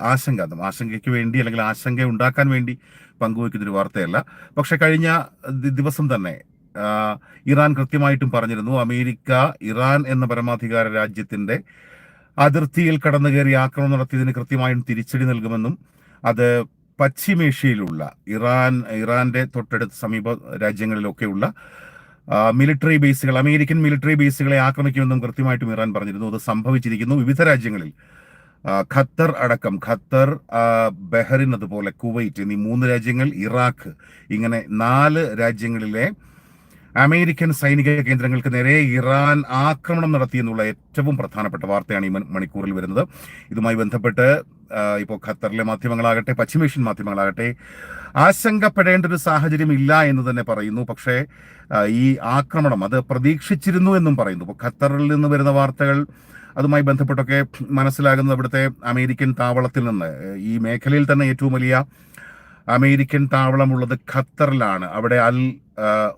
ആശങ്ക ആശങ്കയ്ക്ക് വേണ്ടി അല്ലെങ്കിൽ ആശങ്ക ഉണ്ടാക്കാൻ വേണ്ടി പങ്കുവയ്ക്കുന്നൊരു വാർത്തയല്ല. പക്ഷെ കഴിഞ്ഞ ദിവസം തന്നെ ഇറാൻ കൃത്യമായിട്ടും പറഞ്ഞിരുന്നു അമേരിക്ക ഇറാൻ എന്ന പരമാധികാര രാജ്യത്തിന്റെ അതിർത്തിയിൽ കടന്നു കയറി ആക്രമണം നടത്തിയതിന് കൃത്യമായും തിരിച്ചടി നൽകുമെന്നും അത് പശ്ചിമേഷ്യയിലുള്ള ഇറാൻ ഇറാന്റെ തൊട്ടടുത്ത സമീപ രാജ്യങ്ങളിലൊക്കെയുള്ള മിലിറ്ററി ബേസുകൾ അമേരിക്കൻ മിലിറ്ററി ബേസുകളെ ആക്രമിക്കുമെന്നും കൃത്യമായിട്ടും ഇറാൻ പറഞ്ഞിരുന്നു. അത് സംഭവിച്ചിരിക്കുന്നു. വിവിധ രാജ്യങ്ങളിൽ ഖത്തർ അടക്കം ഖത്തർ ബഹറിൻ അതുപോലെ കുവൈറ്റ് എന്നീ മൂന്ന് രാജ്യങ്ങൾ ഇറാഖ് ഇങ്ങനെ നാല് രാജ്യങ്ങളിലെ അമേരിക്കൻ സൈനിക കേന്ദ്രങ്ങൾക്ക് നേരെ ഇറാൻ ആക്രമണം നടത്തിയെന്നുള്ള ഏറ്റവും പ്രധാനപ്പെട്ട വാർത്തയാണ് ഈ മണി- മണിക്കൂറിൽ വരുന്നത്. ഇതുമായി ബന്ധപ്പെട്ട് ഇപ്പോൾ ഖത്തറിലെ മാധ്യമങ്ങളാകട്ടെ പശ്ചിമേഷ്യൻ മാധ്യമങ്ങളാകട്ടെ ആശങ്കപ്പെടേണ്ട ഒരു സാഹചര്യം ഇല്ല എന്ന് തന്നെ പറയുന്നു. പക്ഷേ ഈ ആക്രമണം അത് പ്രതീക്ഷിച്ചിരുന്നു എന്നും പറയുന്നു. ഇപ്പോൾ ഖത്തറിൽ നിന്ന് വരുന്ന വാർത്തകൾ അതുമായി ബന്ധപ്പെട്ടൊക്കെ മനസ്സിലാകുന്നത് ഇവിടുത്തെ അമേരിക്കൻ താവളത്തിൽ നിന്ന്. ഈ മേഖലയിൽ തന്നെ ഏറ്റവും വലിയ അമേരിക്കൻ താവളമുള്ളത് ഖത്തറിലാണ്. അവിടെ അൽ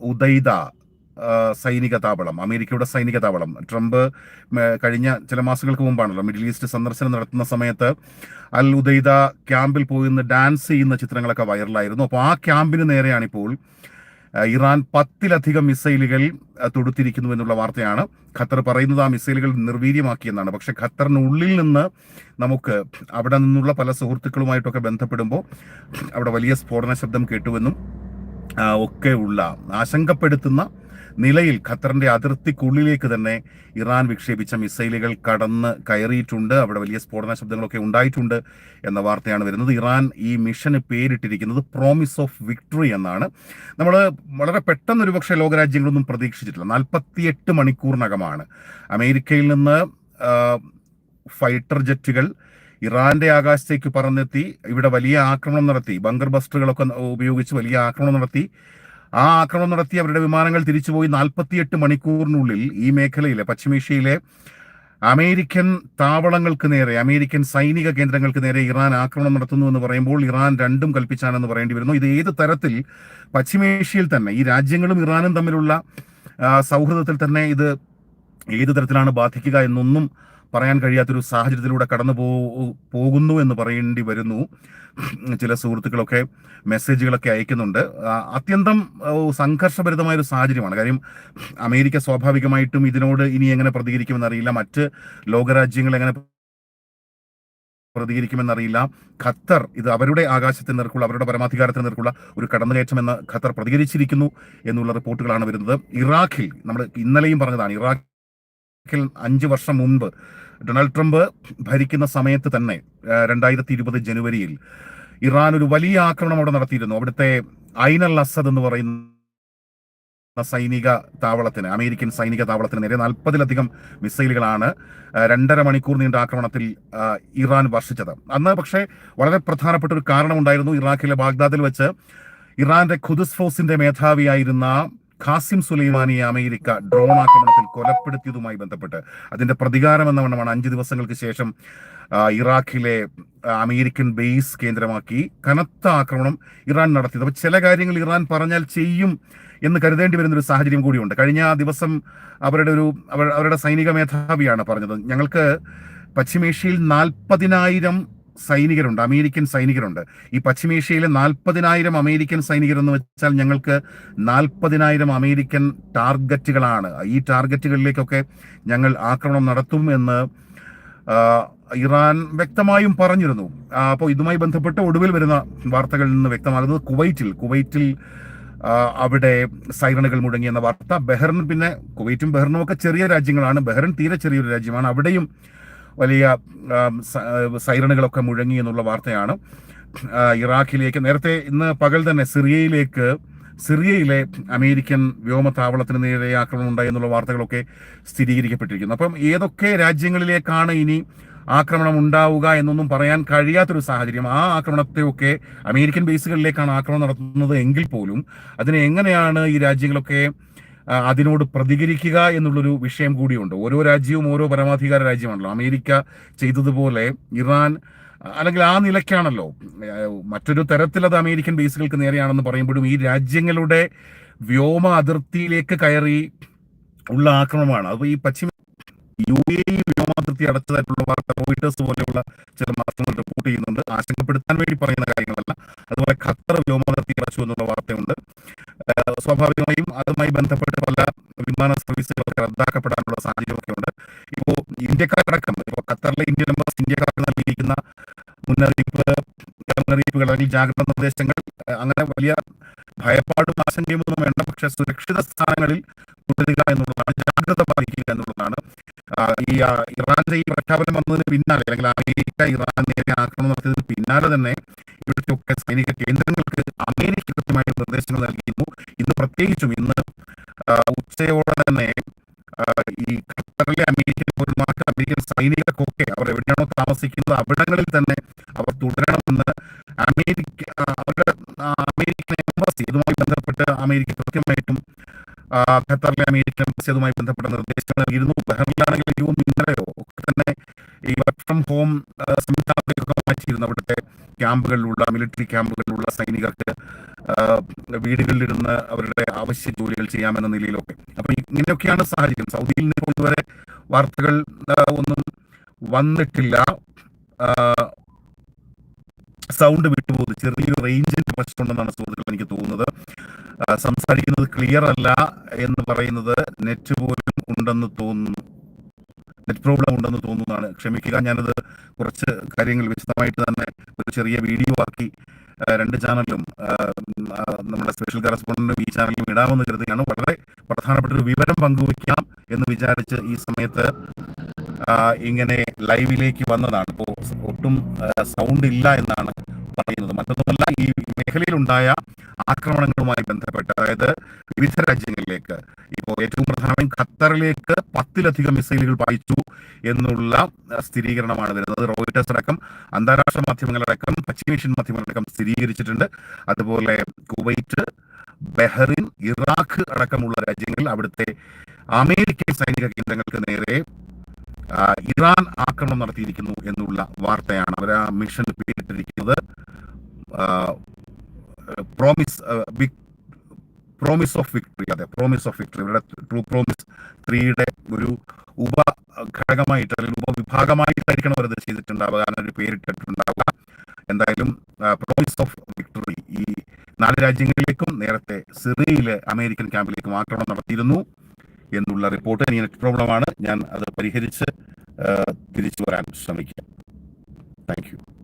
ഉദൈദ സൈനിക താവളം അമേരിക്കയുടെ സൈനിക താവളം. ട്രംപ് കഴിഞ്ഞ ചില മാസങ്ങൾക്ക് മുമ്പാണല്ലോ മിഡിൽ ഈസ്റ്റ് സന്ദർശനം നടത്തുന്ന സമയത്ത് അൽ ഉദൈദ ക്യാമ്പിൽ പോയി ഡാൻസ് ചെയ്യുന്ന ചിത്രങ്ങളൊക്കെ വൈറലായിരുന്നു. അപ്പോൾ ആ ക്യാമ്പിന് നേരെയാണ് ഇപ്പോൾ ആ, ഇറാൻ പത്തിലധികം മിസൈലുകൾ തൊടുത്തിരിക്കുന്നു എന്നുള്ള വാർത്തയാണ്. ഖത്തർ പറയുന്നത് ആ മിസൈലുകൾ നിർവീര്യമാക്കിയെന്നാണ്. പക്ഷെ ഖത്തറിനുള്ളിൽ നിന്ന് നമുക്ക് അവിടെ നിന്നുള്ള പല സുഹൃത്തുക്കളുമായിട്ടൊക്കെ ബന്ധപ്പെടുമ്പോൾ അവിടെ വലിയ സ്ഫോടന ശബ്ദം കേട്ടുവെന്നും ഒക്കെ ഉള്ള ആശങ്കപ്പെടുത്തുന്ന നിലയിൽ ഖത്തറിന്റെ അതിർത്തിക്കുള്ളിലേക്ക് തന്നെ ഇറാൻ വിക്ഷേപിച്ച മിസൈലുകൾ കടന്ന് കയറിയിട്ടുണ്ട്. അവിടെ വലിയ സ്ഫോടന ശബ്ദങ്ങളൊക്കെ ഉണ്ടായിട്ടുണ്ട് എന്ന വാർത്തയാണ് വരുന്നത്. ഇറാൻ ഈ മിഷന് പേരിട്ടിരിക്കുന്നത് പ്രോമിസ് ഓഫ് വിക്ടറി എന്നാണ്. നമ്മൾ വളരെ പെട്ടെന്ന് ഒരുപക്ഷെ ലോകരാജ്യങ്ങളൊന്നും പ്രതീക്ഷിച്ചിട്ടില്ല. നാൽപ്പത്തിയെട്ട് മണിക്കൂറിനകമാണ്. അമേരിക്കയിൽ നിന്ന് ഫൈറ്റർ ജെറ്റുകൾ ഇറാന്റെ ആകാശത്തേക്ക് പറന്നെത്തി. ഇവിടെ വലിയ ആക്രമണം നടത്തി. ബങ്കർ ബസ്റ്ററുകളൊക്കെ ഉപയോഗിച്ച് വലിയ ആക്രമണം നടത്തി. ആ ആക്രമണം നടത്തി അവരുടെ വിമാനങ്ങൾ തിരിച്ചുപോയി നാൽപ്പത്തിയെട്ട് മണിക്കൂറിനുള്ളിൽ ഈ മേഖലയിലെ പശ്ചിമേഷ്യയിലെ അമേരിക്കൻ താവളങ്ങൾക്ക് നേരെ അമേരിക്കൻ സൈനിക കേന്ദ്രങ്ങൾക്ക് നേരെ ഇറാൻ ആക്രമണം നടത്തുന്നു എന്ന് പറയുമ്പോൾ ഇറാൻ രണ്ടും കൽപ്പിച്ചാണെന്ന് പറയേണ്ടി വരുന്നു. ഇത് ഏത് തരത്തിൽ? പശ്ചിമേഷ്യയിൽ തന്നെ ഈ രാജ്യങ്ങളും ഇറാനും തമ്മിലുള്ള സൗഹൃദത്തിൽ തന്നെ ഇത് ഏത് തരത്തിലാണ് ബാധിക്കുക എന്നൊന്നും പറയാൻ കഴിയാത്തൊരു സാഹചര്യത്തിലൂടെ കടന്നു പോകുന്നു എന്ന് പറയേണ്ടി വരുന്നു. ചില സുഹൃത്തുക്കളൊക്കെ മെസ്സേജുകളൊക്കെ അയക്കുന്നുണ്ട്. അത്യന്തം സംഘർഷഭരിതമായ ഒരു സാഹചര്യമാണ്. കാര്യം അമേരിക്ക സ്വാഭാവികമായിട്ടും ഇതിനോട് ഇനി എങ്ങനെ പ്രതികരിക്കുമെന്നറിയില്ല. മറ്റ് ലോകരാജ്യങ്ങൾ എങ്ങനെ പ്രതികരിക്കുമെന്നറിയില്ല. ഖത്തർ ഇത് അവരുടെ ആകാശത്തിന് നിർക്കുള്ള അവരുടെ പരമാധികാരത്തിന് നിർക്കുള്ള ഒരു കടന്നുകയറ്റം എന്ന് ഖത്തർ പ്രതികരിച്ചിരിക്കുന്നു എന്നുള്ള റിപ്പോർട്ടുകളാണ് വരുന്നത്. ഇറാഖിൽ നമ്മൾ ഇന്നലെയും പറഞ്ഞതാണ് ഇറാഖിൽ അഞ്ച് വർഷം മുൻപ് ഡൊണാൾഡ് ട്രംപ് ഭരിക്കുന്ന സമയത്ത് തന്നെ രണ്ടായിരത്തി ഇരുപത് ജനുവരിയിൽ ഇറാൻ ഒരു വലിയ ആക്രമണം അവിടെ നടത്തിയിരുന്നു. അവിടുത്തെ ഐനൽ അസദ് എന്ന് പറയുന്ന സൈനിക താവളത്തിന് അമേരിക്കൻ സൈനിക താവളത്തിന് നേരെ നാൽപ്പതിലധികം മിസൈലുകളാണ് രണ്ടര മണിക്കൂർ നീണ്ട ആക്രമണത്തിൽ ഇറാൻ വർഷിച്ചത്. അന്ന് പക്ഷേ വളരെ പ്രധാനപ്പെട്ട ഒരു കാരണമുണ്ടായിരുന്നു ഇറാഖിലെ ബാഗ്ദാദിൽ വെച്ച്. ഇറാന്റെ ഖുദുസ് ഫോഴ്സിന്റെ മേധാവിയായിരുന്ന ഖാസിം സുലൈമാനിയെ അമേരിക്ക ഡ്രോൺ ആക്രമണത്തിൽ കൊലപ്പെടുത്തിയതുമായി ബന്ധപ്പെട്ട് അതിന്റെ പ്രതികാരം എന്ന വണ്ണമാണ് അഞ്ച് ദിവസങ്ങൾക്ക് ശേഷം ഇറാഖിലെ അമേരിക്കൻ ബേസ് കേന്ദ്രമാക്കി കനത്ത ആക്രമണം ഇറാൻ നടത്തിയത്. അപ്പൊ ചില കാര്യങ്ങൾ ഇറാൻ പറഞ്ഞാൽ ചെയ്യും എന്ന് കരുതേണ്ടി വരുന്ന ഒരു സാഹചര്യം കൂടിയുണ്ട്. കഴിഞ്ഞ ദിവസം അവരുടെ ഒരു അവരുടെ സൈനിക മേധാവിയാണ് പറഞ്ഞത്. ഞങ്ങൾക്ക് പശ്ചിമേഷ്യയിൽ നാൽപ്പതിനായിരം സൈനികരുണ്ട് അമേരിക്കൻ സൈനികരുണ്ട്. ഈ പശ്ചിമേഷ്യയിലെ നാൽപ്പതിനായിരം അമേരിക്കൻ സൈനികർ എന്ന് വെച്ചാൽ ഞങ്ങൾക്ക് നാൽപ്പതിനായിരം അമേരിക്കൻ ടാർഗറ്റുകളാണ്. ഈ ടാർഗറ്റുകളിലേക്കൊക്കെ ഞങ്ങൾ ആക്രമണം നടത്തും എന്ന് ഇറാൻ വ്യക്തമായും പറഞ്ഞിരുന്നു. അപ്പോൾ ഇതുമായി ബന്ധപ്പെട്ട് ഒടുവിൽ വരുന്ന വാർത്തകളിൽ നിന്ന് വ്യക്തമാകുന്നത് കുവൈറ്റിൽ. കുവൈറ്റിൽ അവിടെ സൈറണുകൾ മുടങ്ങിയെന്ന വാർത്ത. ബഹ്റിൻ പിന്നെ കുവൈറ്റും ബഹ്റിനും ഒക്കെ ചെറിയ രാജ്യങ്ങളാണ്. ബഹ്റിൻ തീരെ ചെറിയൊരു രാജ്യമാണ്. അവിടെയും വലിയ സൈറണുകളൊക്കെ മുഴങ്ങി എന്നുള്ള വാർത്തയാണ്. ഇറാഖിലേക്ക് നേരത്തെ ഇന്ന് പകൽ തന്നെ സിറിയയിലേക്ക് സിറിയയിലെ അമേരിക്കൻ വ്യോമത്താവളത്തിന് നേരെ ആക്രമണം ഉണ്ടായി എന്നുള്ള വാർത്തകളൊക്കെ സ്ഥിരീകരിക്കപ്പെട്ടിരിക്കുന്നു. അപ്പം ഏതൊക്കെ രാജ്യങ്ങളിലേക്കാണ് ഇനി ആക്രമണം ഉണ്ടാവുക എന്നൊന്നും പറയാൻ കഴിയാത്തൊരു സാഹചര്യം. ആ ആക്രമണത്തെയൊക്കെ അമേരിക്കൻ ബേസുകളിലേക്കാണ് ആക്രമണം നടത്തുന്നത് എങ്കിൽ പോലും അതിനെ എങ്ങനെയാണ് ഈ രാജ്യങ്ങളൊക്കെ അതിനോട് പ്രതികരിക്കുക എന്നുള്ളൊരു വിഷയം കൂടിയുണ്ട്. ഓരോ രാജ്യവും ഓരോ പരമാധികാര രാജ്യമാണല്ലോ. അമേരിക്ക ചെയ്തതുപോലെ ഇറാൻ അല്ലെങ്കിൽ ആ നിലയ്ക്കാണല്ലോ. മറ്റൊരു തരത്തിൽ അത് അമേരിക്കൻ ബേസുകൾക്ക് നേരെയാണെന്ന് പറയുമ്പോഴും ഈ രാജ്യങ്ങളുടെ വ്യോമ അതിർത്തിയിലേക്ക് കയറി ഉള്ള ആക്രമണമാണ്. അപ്പോൾ ഈ പശ്ചിമ യു എ വ്യോമാതിർത്തി അതിർത്തി അടച്ചതായിട്ടുള്ള വാർത്ത റോയിട്ടേഴ്സ് പോലെയുള്ള ചില മാധ്യമങ്ങൾ റിപ്പോർട്ട് ചെയ്യുന്നുണ്ട്. ആശങ്കപ്പെടുത്താൻ വേണ്ടി പറയുന്ന കാര്യങ്ങളല്ല. അതുപോലെ ഖത്തർ വ്യോമാതിർത്തി അടച്ചു എന്നുള്ള വാർത്തയുണ്ട്. സ്വാഭാവികമായും അതുമായി ബന്ധപ്പെട്ട് പല വിമാന സർവീസുകളൊക്കെ റദ്ദാക്കപ്പെടാനുള്ള സാഹചര്യമൊക്കെ ഉണ്ട് ഇപ്പോൾ ഇന്ത്യക്കാരടക്കം ഇപ്പോൾ ഖത്തറിലെ ഇന്ത്യൻ എംബസി ഇന്ത്യക്കാർക്ക് നൽകിയിരിക്കുന്ന മുന്നറിയിപ്പ് മുന്നറിയിപ്പുകൾ അല്ലെങ്കിൽ ജാഗ്രതാ നിർദ്ദേശങ്ങൾ അങ്ങനെ വലിയ ഭയപ്പാടും ആശങ്കയും ഒന്നും വേണ്ട പക്ഷെ സുരക്ഷിത സ്ഥാനങ്ങളിൽ തുടരുക എന്നുള്ളതാണ് ജാഗ്രത പാലിക്കുക എന്നുള്ളതാണ്. ഈ ഇറാന്റെ ഈ പ്രഖ്യാപനം വന്നതിന് പിന്നാലെ അല്ലെങ്കിൽ അമേരിക്ക ഇറാൻ നേരെ ആക്രമണം നടത്തിയതിന് പിന്നാലെ തന്നെ ഇവിടുത്തെ ഒക്കെ സൈനിക കേന്ദ്രങ്ങൾക്ക് അമേരിക്ക കൃത്യമായ നിർദ്ദേശങ്ങൾ നൽകിയിരുന്നു. ഇന്ന് പ്രത്യേകിച്ചും ഇന്ന് ഉച്ചയോടെ തന്നെ ഈ ഖത്തറിലെ അമേരിക്കൻ പൗരന്മാർക്ക് അമേരിക്കൻ സൈനികർക്കൊക്കെ അവർ എവിടെയാണോ താമസിക്കുന്നത് അവിടങ്ങളിൽ തന്നെ അവർ തുടരണമെന്ന് അമേരിക്ക അവരുടെ അമേരിക്കൻ എംബസി ഇതുമായി ബന്ധപ്പെട്ട് അമേരിക്ക കൃത്യമായിട്ടും ഖത്തറിലെ അമേരിക്കൻ എംബസി അതുമായി ബന്ധപ്പെട്ട നിർദ്ദേശങ്ങൾ നൽകിയിരുന്നു. എനിക്ക് തോന്നുന്നു ഇന്നലെയോ ഒക്കെ തന്നെ ഈ വർക്ക് ഫ്രം ഹോം സംവിധാനത്തിലൊക്കെ മാറ്റിയിരുന്നു അവിടുത്തെ ക്യാമ്പുകളിലുള്ള മിലിറ്ററി ക്യാമ്പുകളിലുള്ള സൈനികർക്ക് വീടുകളിലിരുന്ന് അവരുടെ അവശ്യ ജോലികൾ ചെയ്യാമെന്ന നിലയിലൊക്കെ. അപ്പൊ ഇങ്ങനെയൊക്കെയാണ് സാഹചര്യം. സൗദിയിൽ നിന്ന് ഇതുവരെ വാർത്തകൾ ഒന്നും വന്നിട്ടില്ല. സൗണ്ട് വിട്ടുപോകുന്നു. ചെറിയൊരു റേഞ്ചിന്റെ പ്രശ്നമുണ്ടെന്നാണ് സുഹൃത്തുക്കൾ എനിക്ക് തോന്നുന്നത്. സംസാരിക്കുന്നത് ക്ലിയർ അല്ല എന്ന് പറയുന്നത് നെറ്റ് പോലും ഉണ്ടെന്ന് തോന്നുന്നു. നെറ്റ് പ്രോബ്ലം ഉണ്ടെന്ന് തോന്നുന്നതാണ്. ക്ഷമിക്കുക ഞാനത് കുറച്ച് കാര്യങ്ങൾ വിശദമായിട്ട് തന്നെ ഒരു ചെറിയ വീഡിയോ ആക്കി രണ്ട് ചാനലിലും നമ്മുടെ സ്പെഷ്യൽ കറസ്പോണ്ടന്റും ഈ ചാനലിലും ഇടാമെന്ന് കരുതുകയാണ്. വളരെ പ്രധാനപ്പെട്ട ഒരു വിവരം പങ്കുവയ്ക്കാം എന്ന് വിചാരിച്ച് ഈ സമയത്ത് ഇങ്ങനെ ലൈവിലേക്ക് വന്നതാണ്. ഇപ്പോൾ ഒട്ടും സൗണ്ട് ഇല്ല എന്നാണ് പറയുന്നത്. മറ്റൊന്നുമല്ല ഈ മേഖലയിലുണ്ടായ ആക്രമണങ്ങളുമായി ബന്ധപ്പെട്ട് അതായത് വിവിധ രാജ്യങ്ങളിലേക്ക് ഇപ്പോൾ ഏറ്റവും പ്രധാനമായും ഖത്തറിലേക്ക് പത്തിലധികം മിസൈലുകൾ പായിച്ചു എന്നുള്ള സ്ഥിരീകരണമാണ് വരുന്നത്. റോയിട്ടേഴ്സ് അടക്കം അന്താരാഷ്ട്ര മാധ്യമങ്ങളടക്കം പശ്ചിമേഷ്യൻ മാധ്യമങ്ങളടക്കം സ്ഥിരീകരിച്ചിട്ടുണ്ട്. അതുപോലെ കുവൈറ്റ് ബഹറിൻ ഇറാഖ് അടക്കമുള്ള രാജ്യങ്ങളിൽ അവിടുത്തെ അമേരിക്കൻ സൈനിക കേന്ദ്രങ്ങൾക്ക് നേരെ ഇറാൻ ആക്രമണം നടത്തിയിരിക്കുന്നു എന്നുള്ള വാർത്തയാണ് അവർ ആ mission പേരിട്ടിരിക്കുന്നത് promise big promise of victory അതെ പ്രോമിസ് ഓഫ് വിക്ടറി ഇവിടെ ട്രൂ പ്രോമിസ് ത്രീയുടെ ഒരു ഉപ ഘടകമായിട്ട് അല്ലെങ്കിൽ ഉപവിഭാഗമായിട്ടായിരിക്കണം അവർ ഇത് ചെയ്തിട്ടുണ്ടാവുക. അങ്ങനെ ഒരു പേരിട്ടിട്ടുണ്ടാവുക എന്തായാലും പ്രോമിസ് ഓഫ് വിക്ടറി ഈ നാല് രാജ്യങ്ങളിലേക്കും നേരത്തെ സിറിയയിലെ അമേരിക്കൻ ക്യാമ്പിലേക്കും ആക്രമണം നടത്തിയിരുന്നു. എന്നുള്ള റിപ്പോർട്ട് എനിക്ക് പ്രോബ്ലമാണ്. ഞാൻ അത് പരിഹരിച്ച് തിരിച്ചു വരാൻ ശ്രമിക്കാം. താങ്ക്